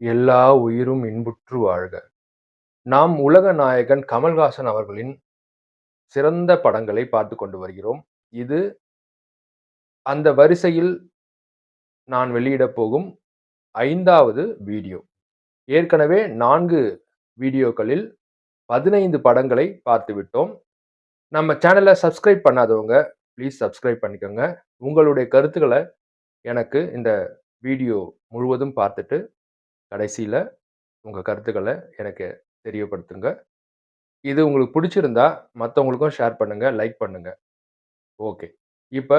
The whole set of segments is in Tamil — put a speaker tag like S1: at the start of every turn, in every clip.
S1: எல்லா உயிரும் இன்புற்று வாழ்க! நாம் உலக நாயகன் கமல்ஹாசன் அவர்களின் சிறந்த படங்களை பார்த்து கொண்டு வருகிறோம். இது அந்த வரிசையில் நான் வெளியிடப் போகும் ஐந்தாவது வீடியோ. ஏற்கனவே நான்கு வீடியோக்களில் 15 படங்களை பார்த்துவிட்டோம். நம்ம சேனலை சப்ஸ்கிரைப் பண்ணாதவங்க, ப்ளீஸ் சப்ஸ்கிரைப் பண்ணிக்கோங்க. உங்களுடைய கருத்துக்களை எனக்கு இந்த வீடியோ முழுவதும் பார்த்துட்டு, கடைசியில் உங்கள் கருத்துக்களை எனக்கு தெரியப்படுத்துங்க. இது உங்களுக்கு பிடிச்சிருந்தா மற்றவங்களுக்கும் ஷேர் பண்ணுங்கள் லைக் பண்ணுங்கள் ஓகே. இப்போ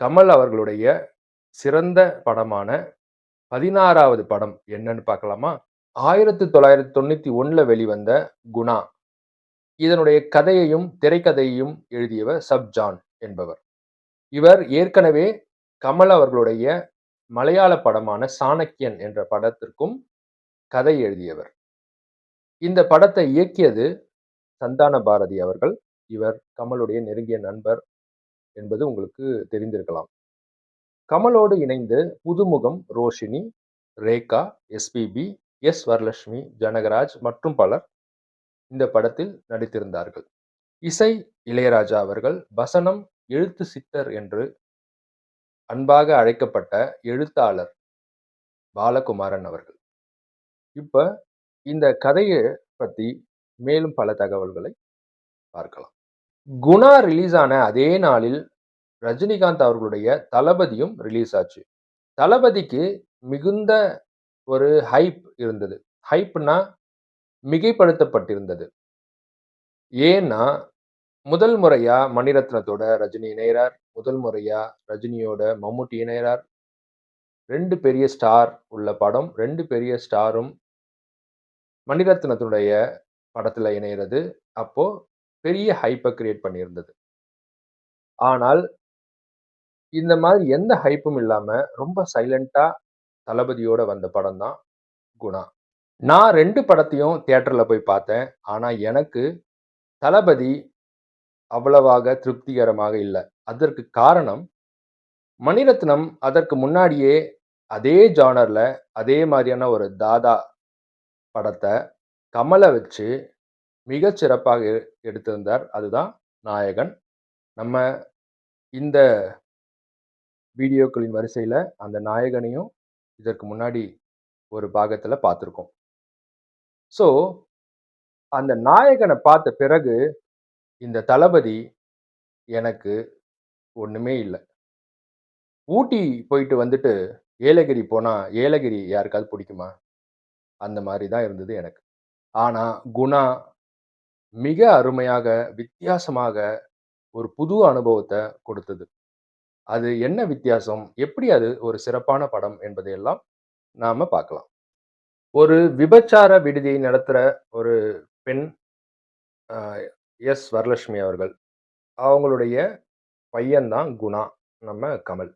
S1: கமல் அவர்களுடைய சிறந்த படமான 16வது படம் என்னன்னு பார்க்கலாமா? 1991ல வெளிவந்த குணா. இதனுடைய கதையையும், திரைக்கதையையும் எழுதியவர் சப் ஜான் என்பவர். இவர் ஏற்கனவே கமல் அவர்களுடைய மலையாள படமான சாணக்கியன் என்ற படத்திற்கும் கதை எழுதியவர். இந்த படத்தை இயக்கியது சந்தான பாரதி அவர்கள். இவர் கமலுடைய நெருங்கிய நண்பர் என்பது உங்களுக்கு தெரிந்திருக்கலாம். கமலோடு இணைந்து புதுமுகம் ரோஷினி, ரேகா, எஸ்பிபி, எஸ். வரலட்சுமி, ஜனகராஜ் மற்றும் பலர் இந்த படத்தில் நடித்திருந்தார்கள். இசை இளையராஜா அவர்கள், வசனம் எழுத்து சித்தர் என்று அன்பாக அழைக்கப்பட்ட எழுத்தாளர் பாலகுமாரன் அவர்கள். இப்போ இந்த கதையை பற்றி மேலும் பல தகவல்களை பார்க்கலாம். குணா ரிலீஸ் ஆன அதே நாளில் ரஜினிகாந்த் அவர்களுடைய தளபதியும் ரிலீஸ் ஆச்சு. தளபதிக்கு மிகுந்த ஒரு ஹைப் இருந்தது. ஹைப்னா மிகைப்படுத்தப்பட்டிருந்தது. ஏன்னா, முதல் முறையா மணிரத்னத்தோட ரஜினி இணைகிறார் முதல் முறையா ரஜினியோட மம்முட்டி இணையறார். ரெண்டு பெரிய ஸ்டார் உள்ள படம். ரெண்டு பெரிய ஸ்டாரும் மணிரத்னத்துடைய படத்தில் இணையிறது அப்போ பெரிய ஹைப்பை கிரியேட் பண்ணியிருந்தது. ஆனால், இந்த மாதிரி எந்த ஹைப்பும் இல்லாமல் ரொம்ப சைலண்டாக தளபதியோட வந்த படம் தான் குணா. நான் ரெண்டு படத்தையும் தியேட்டரில் போய் பார்த்தேன். ஆனால் எனக்கு தளபதி அவ்வளவாக திருப்திகரமாக இல்லை அதற்கு காரணம், மணிரத்னம் அதற்கு முன்னாடியே அதே ஜானரில் அதே மாதிரியான ஒரு தாதா படத்தை கமலை வச்சு மிகச் சிறப்பாக எடுத்திருந்தார். அதுதான் நாயகன். நம்ம இந்த வீடியோக்களின் வரிசையில் அந்த நாயகனையும் இதற்கு முன்னாடி ஒரு பாகத்தில் பார்த்துருக்கோம் ஸோ, அந்த நாயகனை பார்த்த பிறகு, இந்த தளபதி எனக்கு ஒன்றுமே இல்லை ஊட்டி போயிட்டு வந்துட்டு ஏலகிரி போனால் ஏலகிரி யாருக்காவது பிடிக்குமா அந்த மாதிரி தான் இருந்தது எனக்கு. ஆனால் குணா மிக அருமையாக, வித்தியாசமாக ஒரு புது அனுபவத்தை கொடுத்தது. அது என்ன வித்தியாசம்? எப்படி அது ஒரு சிறப்பான படம் என்பதையெல்லாம் நாம் பார்க்கலாம். ஒரு விபச்சார விடுதியை நடத்துகிற ஒரு பெண் எஸ். வரலட்சுமி அவர்கள். அவங்களுடைய பையன்தான் குணா, நம்ம கமல்.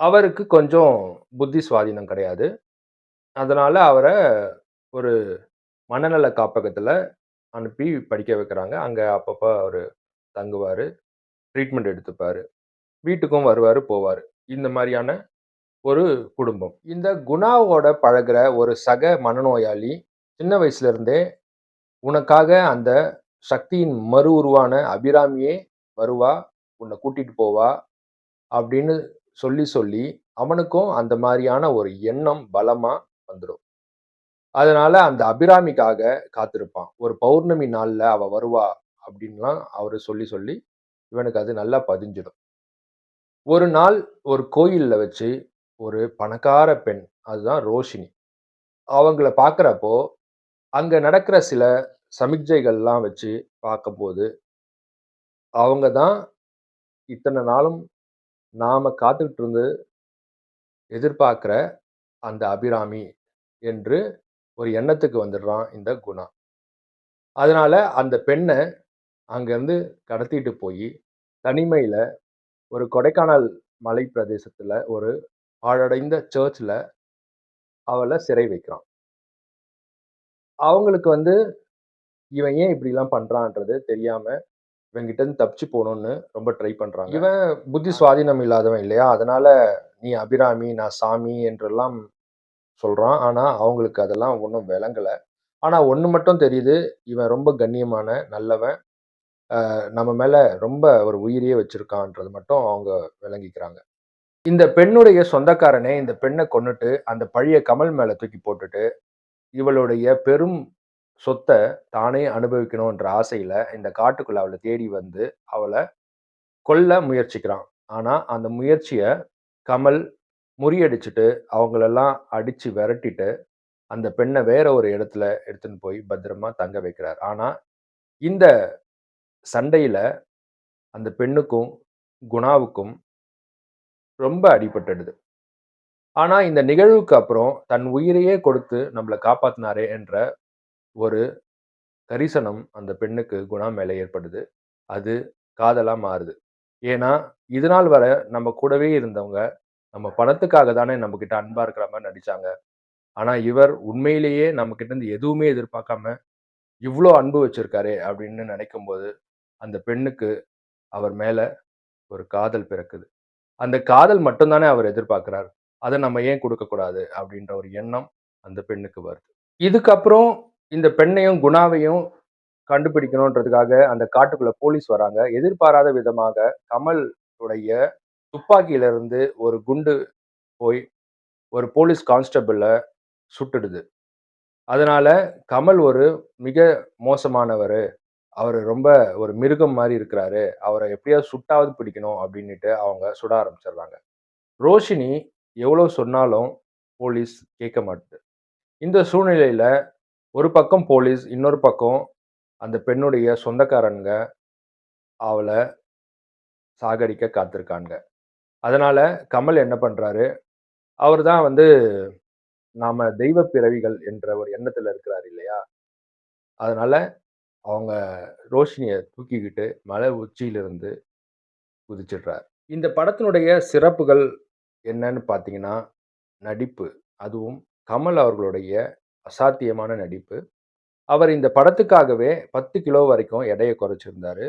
S1: அவருக்கு கொஞ்சம் புத்தி சுவாதீனம் கிடையாது. அதனால் அவரை ஒரு மனநல காப்பகத்தில் அனுப்பி படிக்க வைக்கிறாங்க. அங்கே அப்பப்போ அவர் தங்குவார் ட்ரீட்மெண்ட் எடுத்துப்பார் வீட்டுக்கும் வருவார் போவார் இந்த மாதிரியான ஒரு குடும்பம். இந்த குணாவோட பழகுற ஒரு சக மனநோயாளி சின்ன வயசுலேருந்தே "உனக்காக அந்த சக்தியின் மறு உருவான அபிராமியே வருவா, உன்னை கூட்டிட்டு போவா" அப்படின்னு சொல்லி, சொல்லி அவனுக்கும் அந்த மாதிரியான ஒரு எண்ணம் பலமா வந்துடும் அதனால அந்த அபிராமிக்காக காத்திருப்பான். ஒரு பௌர்ணமி நாள்ல அவ வருவா அப்படின்லாம் அவரு சொல்லி, சொல்லி இவனுக்கு அது நல்லா பதிஞ்சிடும். ஒரு நாள் ஒரு கோயிலில் வச்சு ஒரு பணக்கார பெண், அதுதான் ரோஷினி. அவங்கள பார்க்குறப்போ அங்கே நடக்கிற சில சமிக்ஜைகள்லாம் வச்சு பார்க்கும்போது, அவங்க தான் இத்தனை நாளும் நாம் காத்துக்கிட்டு இருந்து எதிர்பார்க்குற அந்த அபிராமி என்று ஒரு எண்ணத்துக்கு வந்துடுறான் இந்த குணா. அதனால் அந்த பெண்ணை அங்கேருந்து கடத்திட்டு போய் தனிமையில் ஒரு கொடைக்கானல் மலை பிரதேசத்தில் ஒரு பாழடைந்த சர்ச்சில் அவளை சிறை வைக்கிறான். அவங்களுக்கு வந்து இவன் ஏன் இப்படிலாம் பண்றான்ன்றது தெரியாம, இவன்கிட்ட இருந்து தப்பிச்சு போணும்னு ரொம்ப ட்ரை பண்றாங்க. இவன் புத்தி சுவாதீனம் இல்லாதவன் இல்லையா? அதனால, "நீ அபிராமி, நான் சாமி" என்றெல்லாம் சொல்றான். ஆனா, அவங்களுக்கு அதெல்லாம் ஒண்ணும் விளங்கல. ஆனா, ஒண்ணு மட்டும் தெரியுது. இவன் ரொம்ப கண்ணியமான, நல்லவன். நம்ம மேல ரொம்ப ஒரு உயிரையே வச்சிருக்கான்றது மட்டும் அவங்க விளங்கிக்கிறாங்க. இந்த பெண்ணுடைய சொந்தக்காரனே இந்த பெண்ண கொன்னுட்டு, அந்த பழிய கமல் மேல தூக்கி போட்டுட்டு, இவளுடைய பெரும் சொத்தை தானே அனுபவிக்கணுன்ற ஆசையில் இந்த காட்டுக்குள்ளே அவளை தேடி வந்து, அவளை கொல்ல முயற்சிக்கிறான். ஆனால் அந்த முயற்சியை கமல் முறியடிச்சுட்டு, அவங்களெல்லாம் அடித்து விரட்டிட்டு, அந்த பெண்ணை வேற ஒரு இடத்துல எடுத்துன்னு போய் பத்திரமா தங்க வைக்கிறார். ஆனால் இந்த சண்டையில் அந்த பெண்ணுக்கும், குணாவுக்கும் ரொம்ப அடிபட்டுடுது. ஆனால் இந்த நிகழ்வுக்கு அப்புறம் தன் உயிரையே கொடுத்து நம்மள காப்பாத்துனாரே என்ற ஒரு கரிசனம் அந்த பெண்ணுக்கு குணா மேலே ஏற்படுது. அது காதலாக மாறுது. ஏன்னா, இதனால் வரை நம்ம கூடவே இருந்தவங்க, நம்ம பணத்துக்காக தானே நம்மக்கிட்ட அன்பாக இருக்கிற மாதிரி நடித்தாங்க ஆனால் இவர் உண்மையிலேயே நம்மகிட்ட இருந்து எதுவுமே எதிர்பார்க்காம, இவ்வளோ அன்பு வச்சிருக்காரே அப்படின்னு நினைக்கும்போது, அந்த பெண்ணுக்கு அவர் மேலே ஒரு காதல் பிறக்குது. அந்த காதல் மட்டும்தானே அவர் எதிர்பார்க்குறாரு அதை நம்ம ஏன் கொடுக்கக்கூடாது அப்படின்ற ஒரு எண்ணம் அந்த பெண்ணுக்கு வருது. இதுக்கப்புறம் இந்த பெண்ணையும், குணாவையும் கண்டுபிடிக்கணுன்றதுக்காக அந்த காட்டுக்குள்ள போலீஸ் வராங்க. எதிர்பாராத விதமாக கமல் உடைய துப்பாக்கியிலிருந்து ஒரு குண்டு போய் ஒரு போலீஸ் கான்ஸ்டபிளை சுட்டுடுது. அதனால கமல் ஒரு மிக மோசமானவர் அவர் ரொம்ப ஒரு மிருகம் மாதிரி இருக்கிறாரு. அவரை எப்படியாவது சுட்டாவது பிடிக்கணும் அப்படின்னுட்டு அவங்க சுட ஆரம்பிச்சிடுறாங்க ரோஷினி எவ்வளோ சொன்னாலும் போலீஸ் கேட்க மாட்டுது. இந்த சூழ்நிலையில ஒரு பக்கம் போலீஸ், இன்னொரு பக்கம் அந்த பெண்ணுடைய சொந்தக்காரங்க அவளை சாகடிக்க காத்திருக்காங்க. அதனால் கமல் என்ன பண்ணுறாரு அவர் தான் வந்து நாம் தெய்வ பிறவிகள் என்ற ஒரு எண்ணத்தில் இருக்கிறார் இல்லையா? அதனால் அவங்க ரோஷினியை தூக்கிக்கிட்டு மலை உச்சியிலிருந்து குதிச்சிடுறார். இந்த படத்தினுடைய சிறப்புகள் என்னன்னு பார்த்தீங்கன்னா, நடிப்பு. அதுவும் கமல் அவர்களுடைய அசாத்தியமான நடிப்பு. அவர் இந்த படத்துக்காகவே 10 கிலோ வரைக்கும் எடையை குறைச்சிருந்தாரு.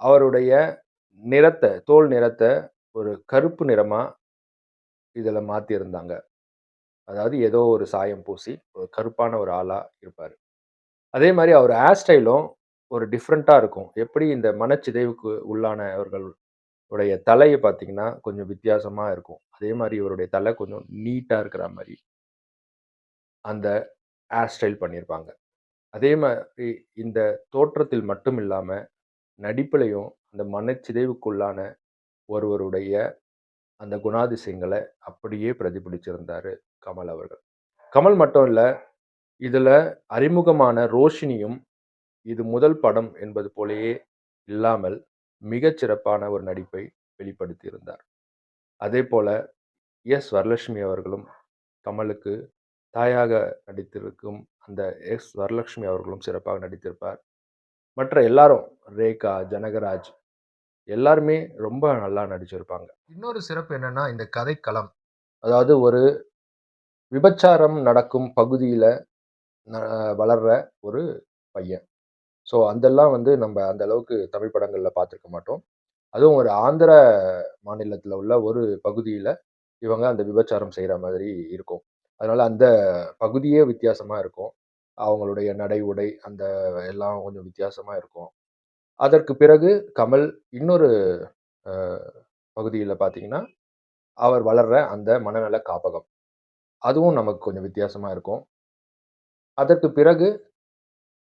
S1: அவருடைய நிறத்தை தோல் நிறத்தை ஒரு கருப்பு நிறமாக இதில் மாற்றியிருந்தாங்க அதாவது ஏதோ ஒரு சாயம் பூசி, ஒரு கருப்பான ஒரு ஆளாக இருப்பார் அதே மாதிரி அவர் ஹேர் ஸ்டைலும் ஒரு டிஃப்ரெண்ட்டாக இருக்கும். எப்படி இந்த மனச்சிதைவுக்கு உள்ளானவர்களுடைய தலையை பார்த்திங்கன்னா பார்த்தீங்கன்னா, கொஞ்சம் வித்தியாசமாக இருக்கும். அதே மாதிரி இவருடைய தலை கொஞ்சம் நீட்டாக இருக்கிற மாதிரி அந்த ஹேர் ஸ்டைல் பண்ணியிருப்பாங்க. அதே மாதிரி இந்த தோற்றத்தில் மட்டும் இல்லாமல் நடிப்பிலயும் அந்த மனச்சிதைவுக்குள்ளான ஒருவருடைய அந்த குணாதிசயங்களை அப்படியே பிரதிபலிச்சிருந்தார் கமல் அவர்கள். கமல் மட்டும் இல்லை இதில் அறிமுகமான ரோஷினியும், இது முதல் படம் என்பது போலயே இல்லாமல், மிகச்சிறப்பான ஒரு நடிப்பை வெளிப்படுத்தியிருந்தார். அதேபோல எஸ். வரலட்சுமி அவர்களும் கமலுக்கு தாயாக நடித்திருக்கும் அந்த எஸ். வரலட்சுமி அவர்களும் சிறப்பாக நடித்திருப்பார். மற்ற எல்லாரும் ரேகா, ஜனகராஜ் எல்லாருமே ரொம்ப நல்லா நடிச்சிருப்பாங்க. இன்னொரு சிறப்பு என்னன்னா, இந்த கதைக்களம். அதாவது ஒரு விபச்சாரம் நடக்கும் பகுதியில வளர்ற ஒரு பையன். ஸோ, அதெல்லாம் வந்து நம்ப அந்த அளவுக்கு தமிழ் படங்கள்ல பார்த்திருக்க மாட்டோம். அதுவும் ஒரு ஆந்திர மாநிலத்தில உள்ள ஒரு பகுதியில, இவங்க அந்த விபச்சாரம் செய்ற மாதிரி இருக்கும். அதனால் அந்த பகுதியே வித்தியாசமாக இருக்கும். அவங்களுடைய நடை, உடை அந்த எல்லாம் கொஞ்சம் வித்தியாசமாக இருக்கும். அதற்கு பிறகு கமல் இன்னொரு பகுதியில் பார்த்தீங்கன்னா, அவர் வளர்ற அந்த மனநல காப்பகம். அதுவும் நமக்கு கொஞ்சம் வித்தியாசமாக இருக்கும். அதற்கு பிறகு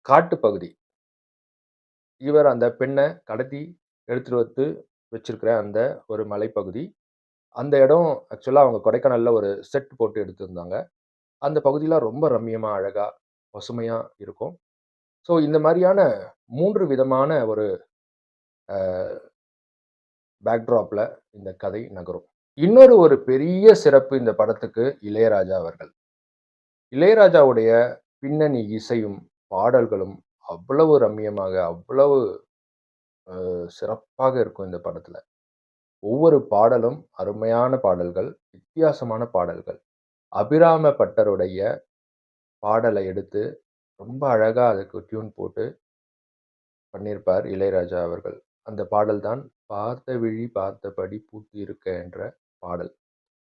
S1: காட்டுப்பகுதி. இவர் அந்த பெண்ணை கடத்தி எடுத்துட்டு வந்து வச்சிருக்கிற அந்த ஒரு மலைப்பகுதி. அந்த இடம் ஆக்சுவலாக அவங்க கொடைக்கானலில் ஒரு செட் போட்டு எடுத்திருந்தாங்க. அந்த பகுதியெலாம் ரொம்ப ரம்மியமாக அழகாக பசுமையாக இருக்கும். ஸோ, இந்த மாதிரியான மூன்று விதமான ஒரு பேக்ட்ராப்பில் இந்த கதை நகரும். இன்னொரு ஒரு பெரிய சிறப்பு இந்த படத்துக்கு இளையராஜா அவர்கள். இளையராஜாவுடைய பின்னணி இசையும், பாடல்களும் அவ்வளவு ரம்மியமாக, அவ்வளவு சிறப்பாக இருக்கும் இந்த படத்தில் ஒவ்வொரு பாடலும் அருமையான பாடல்கள், வித்தியாசமான பாடல்கள். அபிராம பட்டருடைய பாடலை எடுத்து, ரொம்ப அழகாக அதுக்கு டியூன் போட்டு பண்ணியிருப்பார் இளையராஜா அவர்கள். அந்த பாடல் தான் "பார்த்த விழி பார்த்தபடி பூத்திருக்க" என்ற பாடல்.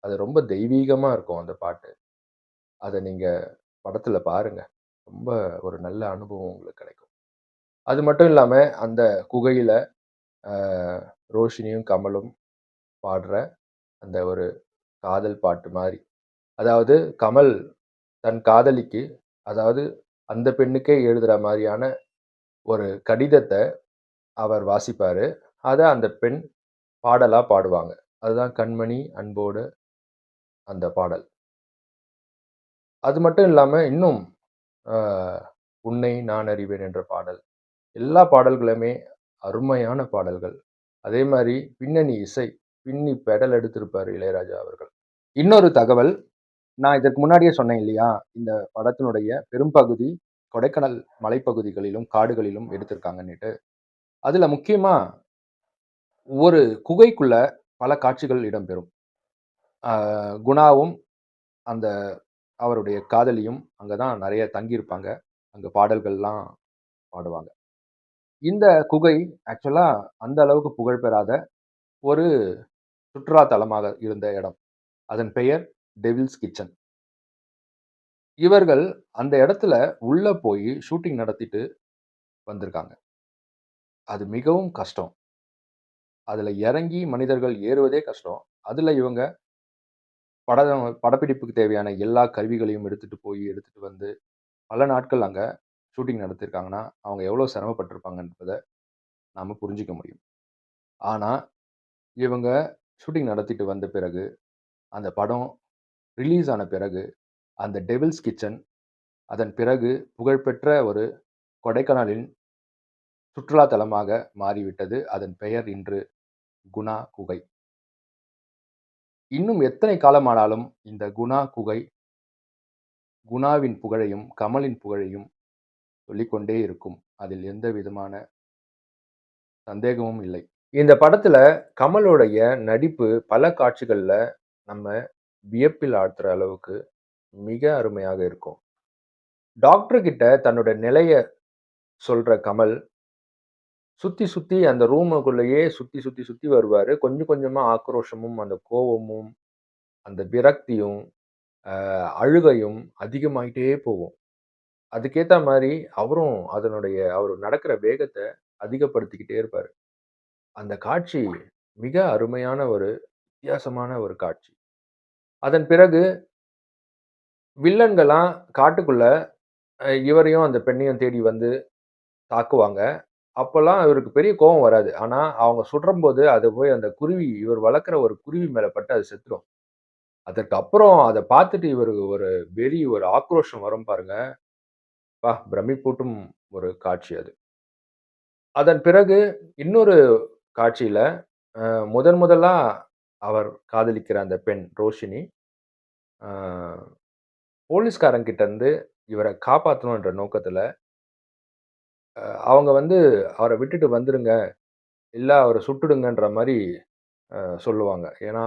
S1: அது ரொம்ப தெய்வீகமாக இருக்கும் அந்த பாட்டு. அதை நீங்கள் படத்தில் பாருங்கள் ரொம்ப ஒரு நல்ல அனுபவம் உங்களுக்கு கிடைக்கும். அது மட்டும் இல்லாமல் அந்த குகையில் ரோஷினியும், கமலும் பாடுற அந்த ஒரு காதல் பாட்டு மாதிரி அதாவது கமல் தன் காதலிக்கு அதாவது அந்த பெண்ணுக்கே எழுதுகிற மாதிரியான ஒரு கடிதத்தை அவர் வாசிப்பார் அதை அந்த பெண் பாடலாக பாடுவாங்க. அதுதான் கண்மணி அன்போடு அந்த பாடல். அது மட்டும் இல்லாமல் இன்னும் உன்னை நான் அறிவேன் என்ற பாடல். எல்லா பாடல்களுமே அருமையான பாடல்கள். அதே மாதிரி பின்னணி இசை, பின்னி பெடல் எடுத்திருப்பார் இளையராஜா அவர்கள். இன்னொரு தகவல், நான் இதற்கு முன்னாடியே சொன்னேன் இல்லையா? இந்த படத்தினுடைய பெரும்பகுதி கொடைக்கானல் மலைப்பகுதிகளிலும், காடுகளிலும் எடுத்திருக்காங்கன்னுட்டு. அதில் முக்கியமாக ஒரு குகைக்குள்ள பல காட்சிகள் இடம்பெறும். குணாவும், அந்த அவருடைய காதலியும் அங்கே தான் நிறைய தங்கியிருப்பாங்க. அங்கே பாடல்கள்லாம் பாடுவாங்க. இந்த குகை ஆக்சுவலாக அந்த அளவுக்கு புகழ் பெறாத ஒரு சுற்றுலா தலமாக இருந்த இடம். அதன் பெயர் டெவில்ஸ் கிச்சன். இவர்கள் அந்த இடத்துல உள்ள போய் ஷூட்டிங் நடத்திட்டு வந்திருக்காங்க. அது மிகவும் கஷ்டம். அதில் இறங்கி மனிதர்கள் ஏறுவதே கஷ்டம். அதில் இவங்க பட படப்பிடிப்புக்கு தேவையான எல்லா கருவிகளையும் எடுத்துகிட்டு போய், எடுத்துகிட்டு வந்து, பல நாட்கள் அங்கே ஷூட்டிங் நடத்தியிருக்காங்கன்னா, அவங்க எவ்வளோ சிரமப்பட்டிருப்பாங்கன்றதை நாம் புரிஞ்சுக்க முடியும். ஆனால் இவங்க ஷூட்டிங் நடத்திட்டு வந்த பிறகு, அந்த படம் ரிலீஸ் ஆன பிறகு, அந்த டெவில்ஸ் கிச்சன் அதன் பிறகு புகழ்பெற்ற ஒரு கொடைக்கானலின் சுற்றுலா தலமாக மாறிவிட்டது. அதன் பெயர் இன்று குணா குகை. இன்னும் எத்தனை காலமானாலும் இந்த குணா குகை குணாவின் புகழையும், கமலின் புகழையும் சொல்லிக்கொண்டே இருக்கும். அதில் எந்த விதமான சந்தேகமும் இல்லை. இந்த படத்துல கமலுடைய நடிப்பு பல காட்சிகள்ல நம்ம வியப்பில் ஆழ்த்துற அளவுக்கு மிக அருமையாக இருக்கும். டாக்டர் கிட்ட தன்னோட நிலைய சொல்ற கமல், சுத்தி சுத்தி அந்த ரூமுக்குள்ளேயே சுத்தி சுத்தி சுத்தி வருவாரு. கொஞ்சம் கொஞ்சமா ஆக்ரோஷமும், அந்த கோவமும், அந்த விரக்தியும், அ அழுகையும் அதிகமாயிட்டே போகும். அதுக்கேற்ற மாரி அவரும் அதனுடைய அவரு நடக்கிற வேகத்த அதிகப்படுத்திக்கிட்டே இருப்பாரு. அந்த காட்சி மிக அருமையான ஒரு வித்தியாசமான ஒரு காட்சி. அதன் பிறகு வில்லன்கள்லாம் காட்டுக்குள்ள அ இவரையும், அந்த பெண்ணையும் தேடி வந்து தாக்குவாங்க. அப்பல்லாம் இவருக்கு பெரிய கோவம் வராது. ஆனா, அவங்க சுடுறம்போது அது போய் அந்த குருவி இவர் வளர்க்குற ஒரு குருவி மேல பட்டு அது செத்துரும். அதற்கு அப்புறம் அத பார்த்துட்டு இவருக்கு ஒரு வெறி, ஒரு ஆக்ரோஷம் வரும் பாருங்க. அப்பா! பிரமிப்பூட்டும் ஒரு காட்சி அது. அதன் பிறகு இன்னொரு காட்சியில் முதன் முதலாக அவர் காதலிக்கிற அந்த பெண் ரோஷினி, போலீஸ்காரங்கிட்டேருந்து இவரை காப்பாற்றணுன்ற நோக்கத்தில் அவங்க வந்து அவரை விட்டுட்டு வந்துடுங்க இல்லை அவரை சுட்டுடுங்கன்ற மாதிரி சொல்லுவாங்க. ஏன்னா,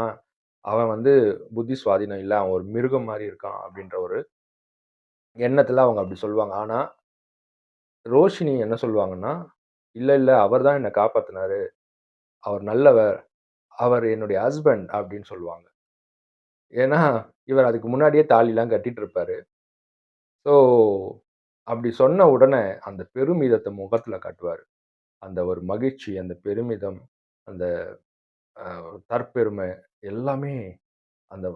S1: அவன் வந்து புத்தி சுவாதீனம் இல்லை அவன் ஒரு மிருகம் மாதிரி இருக்கான் அப்படின்ற ஒரு எண்ணத்தில் அவங்க அப்படி சொல்லுவாங்க. ஆனால் ரோஷினி என்ன சொல்லுவாங்கன்னா, இல்லை இல்லை அவர் தான் என்னை காப்பாற்றினாரு அவர் நல்லவர். அவர் என்னுடைய ஹஸ்பண்ட் அப்படின்னு சொல்லுவாங்க. ஏன்னா, இவர் அதுக்கு முன்னாடியே தாலிலாம் கட்டிட்டு இருப்பாரு. ஸோ, அப்படி சொன்ன உடனே அந்த பெருமிதத்தை முகத்தில் காட்டுவார் அந்த ஒரு மகிழ்ச்சி, அந்த பெருமிதம், அந்த தற்பெருமை எல்லாமே அந்த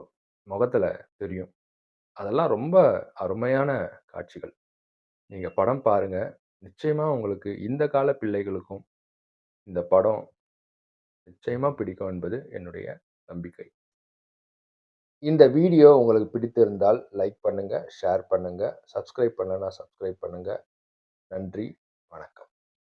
S1: முகத்தில் தெரியும். அதெல்லாம் ரொம்ப அருமையான காட்சிகள். நீங்கள் படம் பாருங்க. நிச்சயமாக உங்களுக்கு இந்த கால பிள்ளைகளுக்கும் இந்த படம் நிச்சயமாக பிடிக்கும் என்பது என்னுடைய நம்பிக்கை. இந்த வீடியோ உங்களுக்கு பிடித்திருந்தால் லைக் பண்ணுங்கள் ஷேர் பண்ணுங்கள் சப்ஸ்கிரைப் பண்ணனா சப்ஸ்கிரைப் பண்ணுங்கள் நன்றி, வணக்கம்.